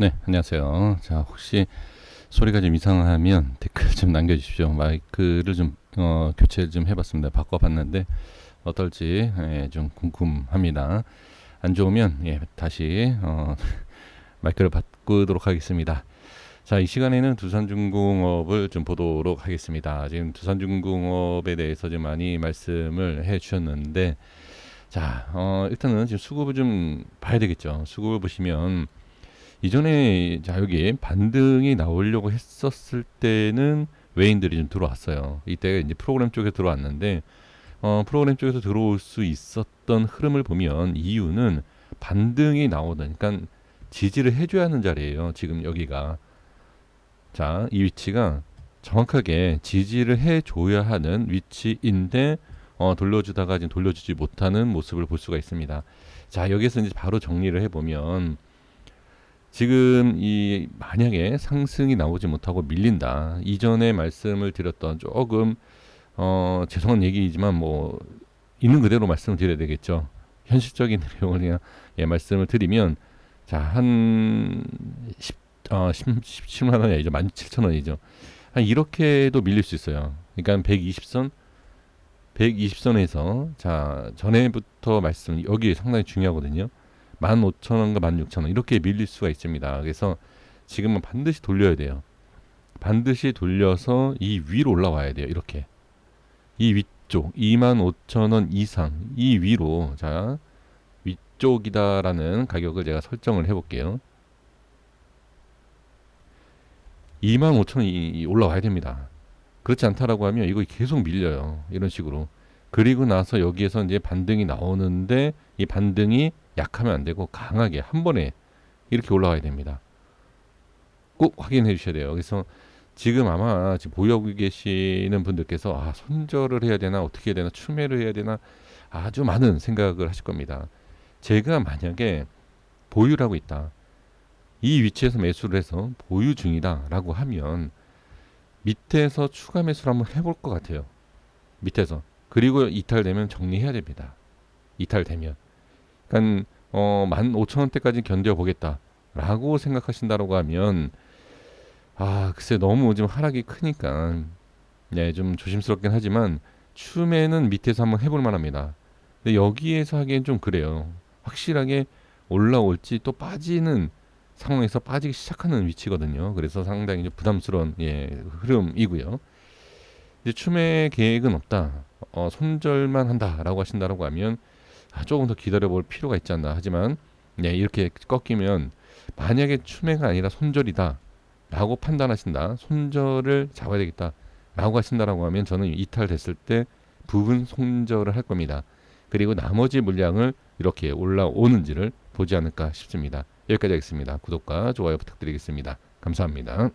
네, 안녕하세요. 자, 혹시 소리가 좀 이상하면 댓글 좀 남겨주십시오. 마이크를 좀 어, 교체를 좀 해봤습니다. 바꿔봤는데 어떨지 예, 좀 궁금합니다. 안 좋으면 예, 다시 어, 마이크를 바꾸도록 하겠습니다. 자, 이 시간에는 두산중공업을 좀 보도록 하겠습니다. 지금 두산중공업에 대해서 좀 많이 말씀을 해 주셨는데, 자, 어, 일단은 지금 수급을 좀 봐야 되겠죠. 수급을 보시면, 이전에, 자, 여기 반등이 나오려고 했었을 때는 외인들이 좀 들어왔어요. 이때 이제 프로그램 쪽에 들어왔는데, 어, 프로그램 쪽에서 들어올 수 있었던 흐름을 보면 이유는 반등이 나오던, 그러니까 지지를 해줘야 하는 자리예요. 지금 여기가. 자, 이 위치가 정확하게 지지를 해줘야 하는 위치인데 어, 돌려주다가 지금 돌려주지 못하는 모습을 볼 수가 있습니다. 자, 여기서 이제 바로 정리를 해보면 지금 이 만약에 상승이 나오지 못하고 밀린다. 이전에 말씀을 드렸던 조금 어, 죄송한 얘기이지만 뭐 있는 그대로 말씀을 드려야 되겠죠. 현실적인 내용을 그냥 예, 말씀을 드리면 자, 한 10, 어, 10, 17만 원이 아니죠. 17,000원이죠. 한 이렇게도 밀릴 수 있어요. 그러니까 120선 120선에서 자, 전에부터 말씀 여기 상당히 중요하거든요. 15,000원과 16,000원 이렇게 밀릴 수가 있습니다. 그래서 지금은 반드시 돌려야 돼요. 반드시 돌려서 이 위로 올라와야 돼요. 이렇게. 이 위쪽 25,000원 이상 이 위로 자, 위쪽이다라는 가격을 제가 설정을 해 볼게요. 25,000원이 올라와야 됩니다. 그렇지 않다라고 하면 이거 계속 밀려요. 이런 식으로. 그리고 나서 여기에서 이제 반등이 나오는데 이 반등이 약하면 안 되고 강하게 한 번에 이렇게 올라와야 됩니다. 꼭 확인해 주셔야 돼요. 그래서 지금 아마 지금 보유하고 계시는 분들께서 아, 손절을 해야 되나 어떻게 해야 되나 추매를 해야 되나 아주 많은 생각을 하실 겁니다. 제가 만약에 보유를 하고 있다. 이 위치에서 매수를 해서 보유 중이다라고 하면 밑에서 추가 매수를 한번 해볼 것 같아요. 밑에서 그리고 이탈되면 정리해야 됩니다. 이탈되면 그러니까 어, 15,000원대까지 견뎌보겠다라고 생각하신다라고 하면 아 글쎄 너무 지금 하락이 크니까 네, 좀 조심스럽긴 하지만 추매는 밑에서 한번 해볼 만합니다. 근데 여기에서 하기엔 좀 그래요. 확실하게 올라올지 또 빠지는 상황에서 빠지기 시작하는 위치거든요. 그래서 상당히 좀 부담스러운 예, 흐름이고요. 이제 추매 계획은 없다. 어, 손절만 한다라고 하신다라고 하면 아, 조금 더 기다려볼 필요가 있지 않나. 하지만 예, 이렇게 꺾이면 만약에 추매가 아니라 손절이다 라고 판단하신다. 손절을 잡아야 되겠다 라고 하신다라고 하면 저는 이탈됐을 때 부분 손절을 할 겁니다. 그리고 나머지 물량을 이렇게 올라오는지를 보지 않을까 싶습니다. 여기까지 하겠습니다. 구독과 좋아요 부탁드리겠습니다. 감사합니다.